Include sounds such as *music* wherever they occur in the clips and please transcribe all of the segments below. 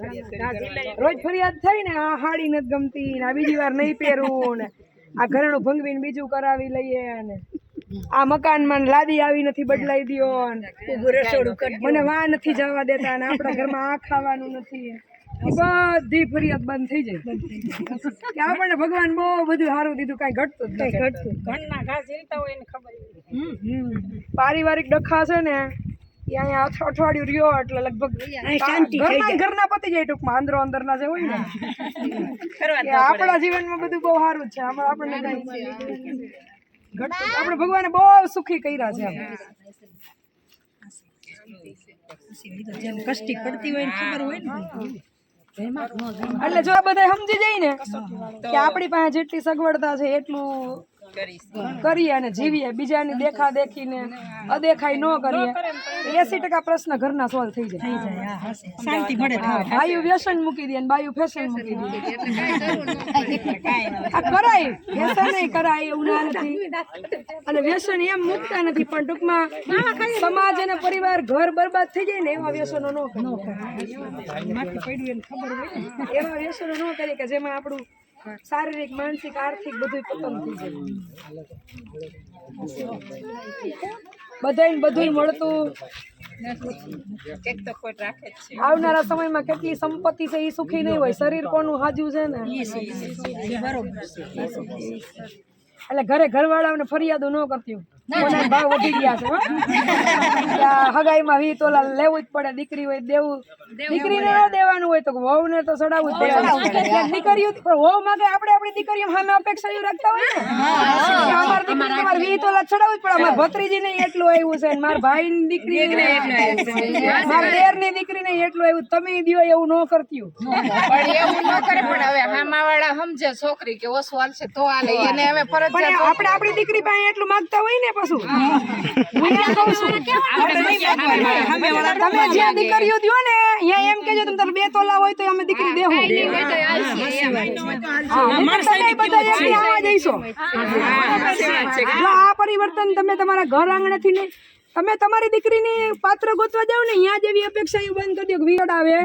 રોજ ફરિયાદ થઈ ને આ હાડી નથી ગમતી ને આ બીજી વાર નહીં પહેરવું ને આ ઘરનું ભંગવીને બીજું કરાવી લઈએ ને. આ મકાનમાં ને લાદી આવી નથી બદલાઈ દ્યો મને વા નથી જવા દેતા ને આપણા ઘરમાં આ ખાવાનું નથી. બધી ફરિયાદ બંધ થઈ જાય. કે આપણને ભગવાન બહુ બધું સારું દીધું કઈ ઘટતું જ નહીં ઘટતું ઘરના ઘાસ હોય એને ખબર પારિવારિક ડખા છે ને એ અહીંયા અઠ- અઠવાડિયું રહ્યો એટલે લગભગ ઘરના પતી જાય ટૂંકમાં અંદરો અંદરના જે હોય ને. આપણા. જીવનમાં બધું બહુ સારું છે. આપણને આપણે ભગવાને બહુ સુખી કર્યા છે કષ્ટી પડતી હોય ને ખબર હોય ને. એટલે જો આ બધા સમજી જાય ને કે આપણી પાસે જેટલી સગવડતા છે એટલું કરીએ અને જીવીએ બીજાની દેખા દેખીને અદેખાઈ ન કરીએ. એસી ટકા પ્રશ્ન ઘરના સોલ્વ થઈ જાય. શાંતિ મળે બાયુ વ્યસન મૂકી દે અને બાયું ફેશન મૂકી દે. *laughs* આ કરાય વ્યસન કરાય એવું ના નથી. અને વ્યસન એમ મૂકતા નથી પણ ટૂંકમાં સમાજ અને પરિવાર ઘર બરબાદ થઈ જાય ને એવા વ્યસનો ન કરે. એવા વ્યસનો ન કરીએ કે જેમાં આપણું શારીરિક માનસિક આર્થિક બધું પતન થઈ જાય. બધાને બધું મળતું. આવનારા સમયમાં કેટલી સંપત્તિ છે એ સુખી નહીં હોય. શરીર કોનું હાજુ છે ને? એટલે ઘરે ઘરવાળાઓને ફરિયાદો ન કરતી હોય. ભાવ વધી ગયા છે હગાઈમાં વી તોલા લેવું જ પડે દીકરી હોય દેવું. દીકરીને ન દેવાનું હોય તો વહુને તો સડાવું જ દીકરીઓ પણ વહુ માંગે આપણે આપણી દીકરીઓ સામે અપેક્ષા રાખતા હોય ને? અમારી દીકરી તમારે વી તોલા ચડાવવું જ પડે. અમારા ભત્રીજીને એટલું આવ્યું છે મારા ભાઈ ની દીકરી મારા દીકરી ને એટલું આવ્યું. તમે દ્યો એવું ન કરતી પણ એવું ન કરે પણ હવે હામાવાળા સમજે છોકરી કે ઓછું હાલશે તો હાલે. એને હવે ફરજ આપણે આપણી દીકરી પાસે એટલું માંગતા હોય ને પાછું હું એમ કહું છું. તમે જ્યાં દીકરીઓ દો ને અહીંયા એમ કેજો તમે તારે બે તોલા હોય તો અમે દીકરી દેહો તમે બધા એકથી આવા જઈશો આ પરિવર્તન તમે તમારા ઘર આંગણેથી નહીં તમે તમારી દીકરીની પાત્ર ગોતવા જાવ ને અહીંયા જેવી અપેક્ષા એવું બંધ કરી દો કે વિરોધ આવે.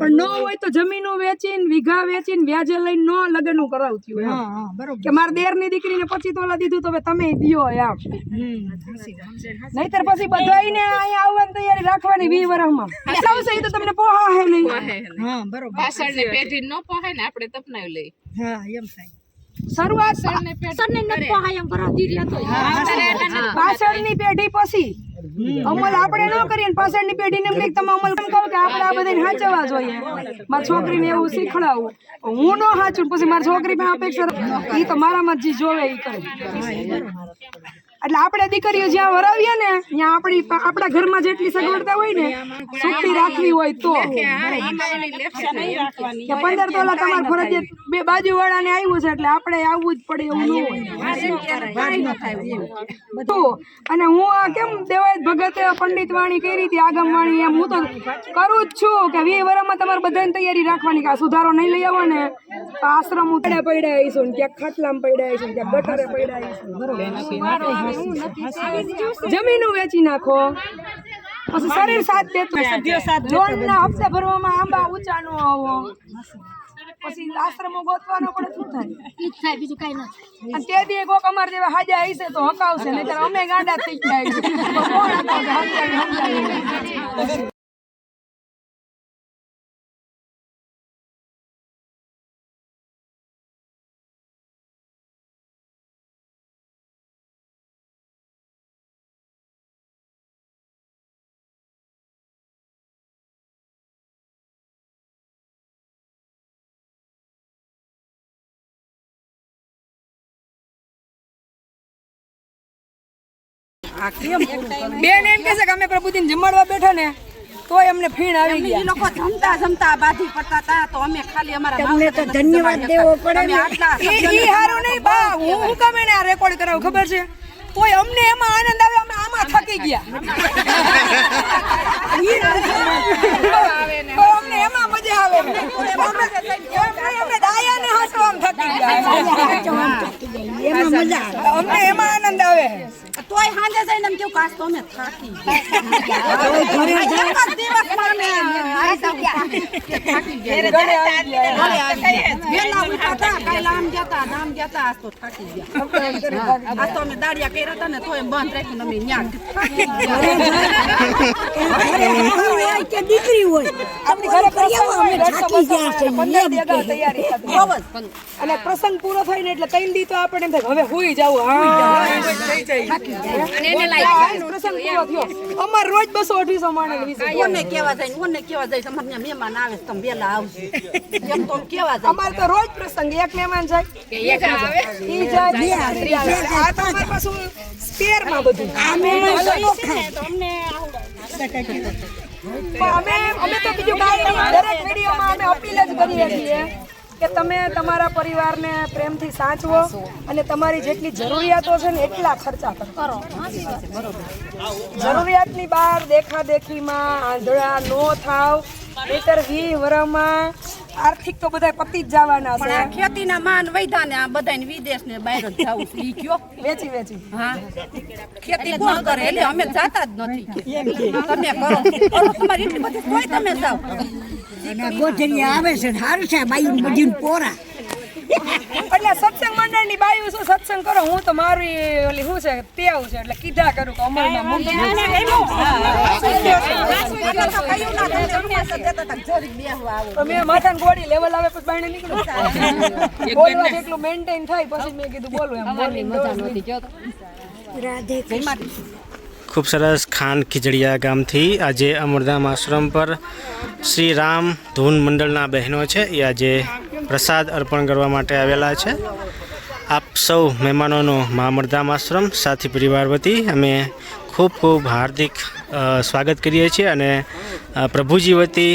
પણ ન હોય તો જમીનો વેચીને વીઘા વેચીને વ્યાજે લઈને ન લગ્ન કરાવતી હોય બરોબર. કે મારા દેરની દીકરીને પચી તોલા દીધું તો તમે દિયો એમ. નહીતર પછી બધાઈને અહીંયા આવવાની તૈયારી રાખવાની વી વરહમાં. આવશે એ તો તમને પોહા હે નહીં પાછળની પેઢી ન પોહે ને આપણે તપનાવી લઈ શરૂઆત પાછળની પેઢી પછી. અમલ આપણે ન કરીએ પાછળની પેઢીને એમ કંઈક તમે અમલ કેમ કહો કે આપણે આ બધાને સાચવવા જોઈએ. મારી છોકરીને એવું શીખડાવું હું ન સાચું પછી મારી છોકરી પણ અપેક્ષા એ તો મારામાં જે જોવે એ કરે. એટલે આપણે દીકરીઓ જ્યાં વરાવીએ ને, ત્યાં આપણી આપણા ઘરમાં જેટલી સગવડતા હોય ને, સુખી રાખવી હોય તો. પંદર તોલા તમારે ફરજિયાત બે બાજુ વાળાને આવ્યું છે, એટલે આપણે આવવું જ પડે એવું ન તો, અને હું આ કેમ દેવાય ભગતે પંડિત વાણી કરી હતી, આગમ વાણી એમ, હું તો કરું જ છું કે વી વરમાં તમારે બધાની તૈયારી રાખવાની કે સુધારો નહીં લઈ આવો ને આશ્રમ ઉતરે પડ્યા આવીશું ને, ક્યાંક ખાટલામાં પડ્યા આવીશું ક્યાંક ગટરે પડ્યા આવીશું જમીનો વેચી નાખો. પછી શરીર સાથ દેતું લોન ના હપ્તા ભરવામાં આંબા ઊંચા નો આવો. પછી આશ્રમો ગોતવાનો પડે શું થાય? અને તે દી કોક અમાર જેવા હાજા હશે તો હકાવશે નહીં અમે ગાંડા થઈ ગયા તો. બેન એમ કે છે કે અમે પ્રભુજીને જમાડવા બેઠા ને તોય અમને ફીણ આવી ગયા. લોકો જમતા જમતા બાધી પડતા હતા તો અમે ખાલી અમારા તમને તો ધન્યવાદ દેવો પડે ને. ઈ હારું નહીં બા હું હું કામ એને આ રેકોર્ડ કરાવું ખબર છે? તોય અમને એમાં આનંદ આવે અમે આમાં થકી ગયા. તો અમને એમાં મજા આવે. અમે અમે દાયાને હસવામાં થકી ગયા. એમાં મજા આવે. અમને એમાં આનંદ આવે. તો તોય સાંજે જઈને એમ કેવું કાશ તો અમે થાકી દીકરી હોય. અને પ્રસંગ પૂરો થાય ને એટલે કઈ દી તો આપણે હવે હુઈ જાવું હા. જાય અમાર રોજ બસો અઢીસો માણસ વીસ કોને કેવા જાય કોને કેવા જાય તમારે મહેમાન આવે તમે વહેલા આવશે એમ તો કેવા જાય. અમારે તો રોજ પ્રસંગ એક મહેમાન જાય. ઈ જાય ઈ આવે. આ તો અમારે પાછું સ્પેરમાં બધું. અમે અમે તો બીજું કાંઈ નહીં. દરેક વિડીયોમાં અમે અપીલ જ કરીએ છીએ. કે તમે તમારા પરિવારને પ્રેમથી સાચવો અને તમારી જેટલી જરૂરિયાતો છે ને એટલા ખર્ચા કરો. જરૂરિયાતની બહાર દેખાદેખીમાં આંધળા નો થાવ. નહીતર વી વરમાં આર્થિક તો બધા પતી જ જવાના પણ આ છે ખેતીના માન વૈધા ને આ બધાને વિદેશ ને બહાર જ જાવું છે. ઈ કયો? વેચી વેચી. હા. ખેતી કોણ કરે? એટલે અમે જાતા જ નથી. તમે કરો. કરો તમારી એટલી બધી કોઈ તમે જાઓ. ગોઠણી આવે છે સારું છે બાઈ બધી પોરા. એટલે સત્સંગ મંડળની બાયું શું સત્સંગ કરો હું તો મારી ઓલી શું છે ટેવ છે એટલે કીધા કરું કે અમલમાં મૂકી મેં માથાની ગોળી લેવલ આવે પછી બાયણે નીકળું બોલવા જેટલું મેન્ટેન થાય પછી મેં કીધું બોલું એમ બોલી રાધે ખૂબ સરસ ખાન ખીજડીયા ગામથી આજે અમરધામ આશ્રમ પર શ્રી રામ ધૂન મંડળના બહેનો છે એ આજે પ્રસાદ અર્પણ કરવા માટે આવેલા છે આપ સૌ મહેમાનોનો મા અમરધામ આશ્રમ, સાથી પરિવાર વતી અમે ખૂબ ખૂબ હાર્દિક સ્વાગત કરીએ છીએ અને પ્રભુજી વતી,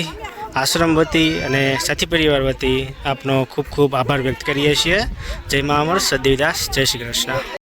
આશ્રમ વતી અને સાથી પરિવાર વતી આપનો ખૂબ ખૂબ આભાર વ્યક્ત કરીએ છીએ. જય મા અમર સદદેવદાસ જય શ્રી કૃષ્ણ.